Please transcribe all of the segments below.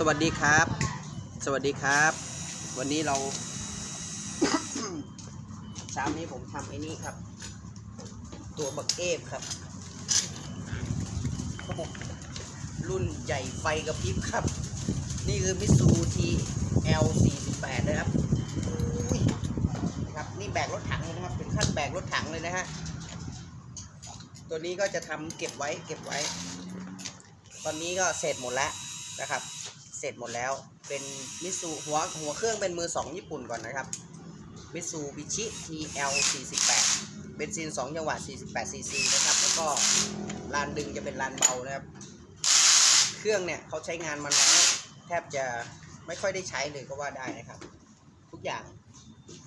สวัสดีครับ สวัสดีครับ วันนี้เราเช้านี้ผมทำไอ้นี่ครับ ตัวบักเอฟครับรุ่นใหญ่ไฟกระพริบครับ นี่คือมิสูทีเอล48นะครับครับ นี่แบกรถถังเลยนะครับ เป็นขั้นแบกรถถังเลยนะฮะ ตัวนี้ก็จะทำเก็บไว้เก็บไว้ ตอนนี้ก็เสร็จหมดแล้วนะครับ เสร็จหมดแล้ว เป็นมิสูหัวหัวเครื่องเป็นมือสองญี่ปุ่นก่อนนะครับมิสูบิชิ TL 48เป็นซีน2จังหวะ48 cc นะครับ แล้วก็ลานดึงจะเป็นลานเบานะครับ เครื่องเนี่ยเขาใช้งานมาน้อยแทบจะไม่ค่อยได้ใช้เลยก็ว่าได้นะครับ ทุกอย่าง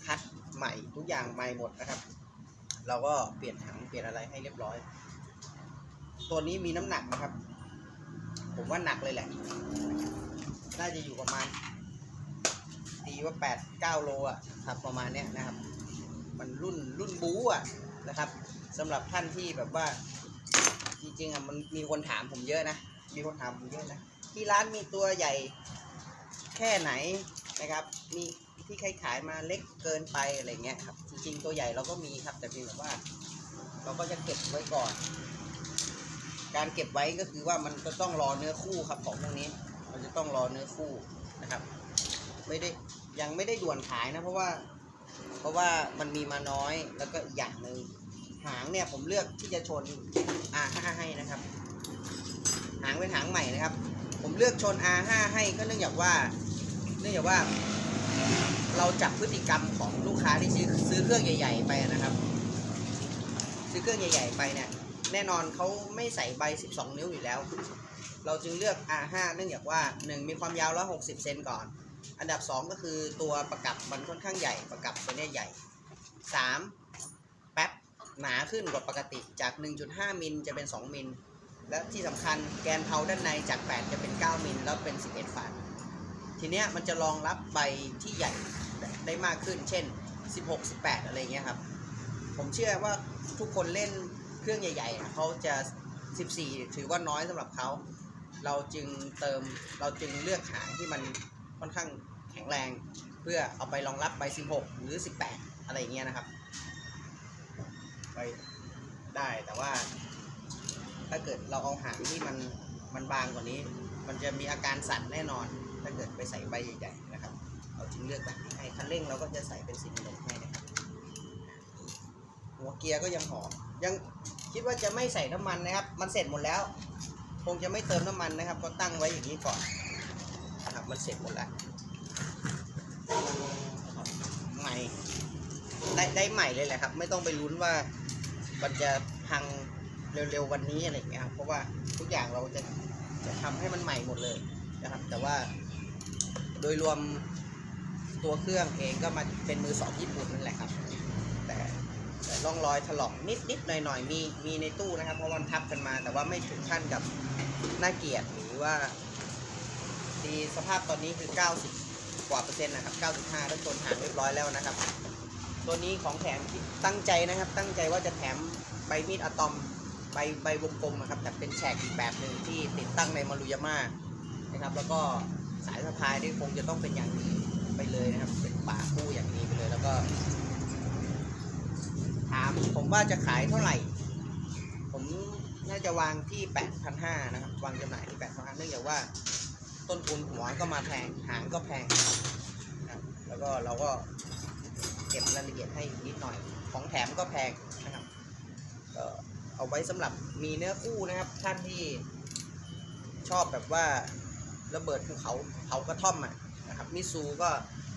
คัดใหม่ทุกอย่างใหม่หมดนะครับ เราก็เปลี่ยนถังเปลี่ยนอะไรให้เรียบร้อย ตัวนี้มีน้ำหนักนะครับ ผมว่าหนักเลยแหละ น่าจะอยู่ประมาณตีว่าแปดเก้าโลอะครับประมาณเนี้ยนะครับ มันรุ่นรุ่นบู๊อะนะครับสำหรับท่านที่แบบว่า จริงๆอะมันมีคนถามผมเยอะนะ มีคนถามผมเยอะนะ ที่ร้านมีตัวใหญ่แค่ไหนนะครับ มีที่ใครขายมาเล็กเกินไปอะไรเงี้ยครับ จริงๆตัวใหญ่เราก็มีครับ แต่เพียงแต่ว่า เราก็จะเก็บไว้ก่อน การเก็บไว้ก็คือว่ามันจะต้องรอเนื้อคู่ครับของพวกนี้ มันจะต้องรอเนื้อคู่นะครับ ไม่ได้ยังไม่ได้ด่วนขายนะเพราะว่า เพราะว่ามันมีมาน้อยแล้วก็อีกอย่างหนึ่งหางเนี่ยผมเลือกที่จะชน R5 ให้นะครับ หางเป็นหางใหม่นะครับ ผมเลือกชน R5 ให้ก็เนื่องจากว่า เนื่องจากว่า เราจับพฤติกรรมของลูกค้าที่ซื้อซื้อเครื่องใหญ่ ๆ ไปนะครับ ซื้อเครื่องใหญ่ ๆ ไปเนี่ยแน่นอนเขาไม่ใส่ใบ 12 นิ้วอยู่แล้ว เราจึงเลือก R5 เนื่องจากว่า 1 มีความยาว 160 เซนก่อน อันดับ 2 ก็คือตัวประกับมันค่อนข้างใหญ่ประกับตัวนี้ใหญ่ 3 แป๊บหนาขึ้นกว่าปกติจาก 1.5 มิลจะเป็น 2 มิล และที่สำคัญแกนเผาด้านในจาก 8 จะเป็น 9 มิลแล้วเป็น 11 ฟัน ทีเนี้ยมันจะรองรับใบที่ใหญ่ได้มากขึ้น เช่น 16 18 อะไรเงี้ยครับ ผมเชื่อว่าทุกคนเล่นเครื่องใหญ่ๆนะเขาจะ 14 ถือว่าน้อยสำหรับเขา เราจึงเติมเราจึงเลือกหางที่มันค่อนข้างแข็งแรง เพื่อเอาไปรองรับใบ 16 หรือ 18 อะไรอย่างเงี้ยนะครับไปได้แต่ว่า ถ้าเกิดเราเอาหางที่มันมันบางกว่านี้ มันจะมีอาการสั่นแน่นอน ถ้าเกิดไปใส่ใบใหญ่ๆนะครับ เราจึงเลือกแบบนี้ให้คันเร่งเราก็จะใส่เป็นสีนมให้นะครับหัวเกียร์ก็ยังหอมยังคิดว่าจะไม่ใส่น้ำมันนะครับ มันเสร็จหมดแล้ว คงจะไม่เติมน้ำมันนะครับ ก็ตั้งไว้อย่างนี้ก่อนนะครับมันเสร็จหมดแล้วใหม่ได้ได้ใหม่เลยแหละครับ ไม่ต้องไปลุ้นว่ามันจะพังเร็วๆวันนี้อะไรอย่างเงี้ยครับเพราะว่าทุกอย่างเราจะจะทำให้มันใหม่หมดเลยนะครับ แต่ว่าโดยรวมตัวเครื่องเองก็มาเป็นมือสองญี่ปุ่นนั่นแหละครับ ร่องรอยถลอกนิดนิดหน่อยหน่อยๆมีมีในตู้นะครับ เพราะมันทับกันมา แต่ว่าไม่ถึงขั้นกับน่าเกลียดหรือว่าดีสภาพตอนนี้คือ 90 กว่าเปอร์เซ็นต์นะครับ 95แล้วชนหางเรียบร้อยแล้วนะครับ ตัวนี้ของแถมที่ตั้งใจนะครับ ตั้งใจว่าจะแถมใบมีดอะตอมใบใบวงกลมนะครับ แต่เป็นแฉกอีกแบบหนึ่งที่ติดตั้งในมารุยาม่านะครับ แล้วก็สายสะพายนี่คงจะต้องเป็นอย่างนี้ไปเลยนะครับ เป็นป่าคู่อย่างนี้ไปเลยแล้วก็ ถามผมว่าจะขายเท่าไหร่ ผมน่าจะวางที่ 8,500นะครับ วางจำหน่ายที่8,500เนื่องจากว่า ต้นทุนหัวก็มาแพง หางก็แพงนะครับแล้วก็เราก็เก็บรายละเอียดให้นิดหน่อย ของแถมก็แพงนะครับก็เอาไว้สำหรับมีเนื้อคู่นะครับ ท่านที่ชอบแบบว่าระเบิดภูเขาเผากระท่อมอะนะครับมิซูก็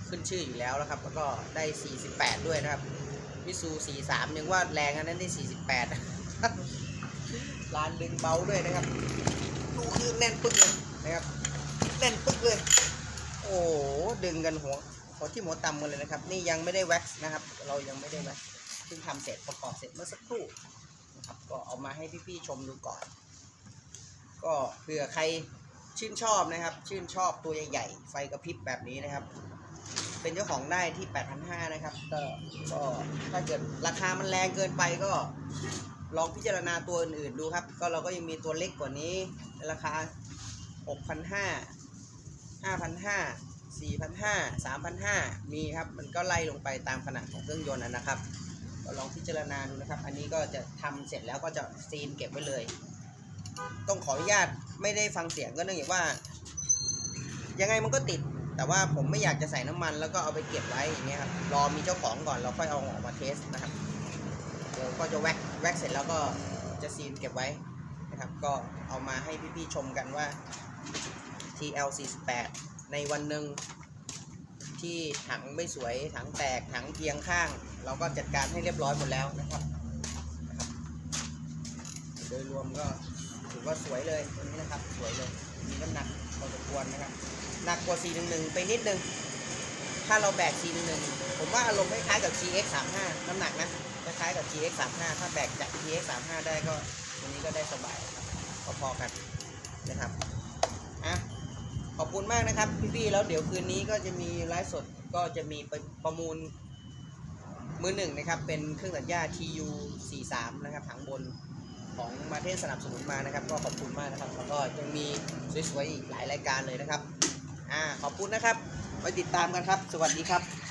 ขึ้นชื่ออยู่แล้วนะครับ แล้วก็ได้ 48 ด้วยนะครับ มิซู43ยังว่าแรงอันนั้นได้48ลานดึงเบาด้วยนะครับ ดูคือแน่นปึ๊กเลยนะครับ แน่นปึ๊กเลย โอ้โหดึงกันหัวหัวที่หัวต่ำกันเลยนะครับ นี่ยังไม่ได้แว็กซ์นะครับ เรายังไม่ได้แว็กซ์เพิ่งทำเสร็จประกอบเสร็จเมื่อสักครู่นะครับ ก็เอามาให้พี่ๆชมดูก่อน ก็เผื่อใครชื่นชอบนะครับ ชื่นชอบตัวใหญ่ๆ ไฟกระพริบแบบนี้นะครับ เป็นเจ้าของได้ที่ 8,500 นะครับ ก็ก็ถ้าเกิดราคามันแรงเกินไปก็ลองพิจารณาตัวอื่นๆดูครับ ก็เราก็ยังมีตัวเล็กกว่านี้ในราคา 6,500 5,500 4,500 3,500 มีครับ มันก็ไล่ลงไปตามขนาดของเครื่องยนต์นะครับ ก็ลองพิจารณาดูนะครับ อันนี้ก็จะทำเสร็จแล้วก็จะซีนเก็บไว้เลย ต้องขออนุญาตไม่ได้ฟังเสียงก็เนื่องจากว่า ยังไงมันก็ติด แต่ว่าผมไม่อยากจะใส่น้ำมันแล้วก็เอาไปเก็บไว้อย่างเงี้ยครับรอมีเจ้าของก่อนเราค่อยเอาออกมาเทสนะครับเดี๋ยวก็จะแว็กแว็กเสร็จแล้วก็จะซีนเก็บไว้นะครับ ก็เอามาให้พี่ๆชมกันว่า TL48 ในวันหนึ่งที่ถังไม่สวยถังแตกถังเอียงข้าง เราก็จัดการให้เรียบร้อยหมดแล้วนะครับนะครับโดยรวมก็ถือว่าสวยเลยตัวนี้นะครับ สวยเลยมีน้ำหนักพอสมควรนะครับ หนักกว่า 411 ไปนิดนึง ถ้าเราแบก 411 ผมว่าอารมณ์คล้ายๆกับ GX35 น้ำหนักนะ คล้ายๆกับ GX35 ถ้าแบกจาก GX35 ได้ก็ตัวนี้ก็ได้สบายครับพอๆกันนะครับอะขอบคุณมากนะครับพี่ๆแล้วเดี๋ยวคืนนี้ก็จะมีไลฟ์สดก็จะมีประมูลมือหนึ่งนะครับ เป็นเครื่องตัดหญ้า TU43 นะครับถังบนของมาเทศสนับสนุนมานะครับ ก็ขอบคุณมากนะครับ แล้วก็ยังมีสวยๆอีกหลายรายการเลยนะครับ อ่าขอบคุณนะครับไว้ติดตามกันครับ สวัสดีครับ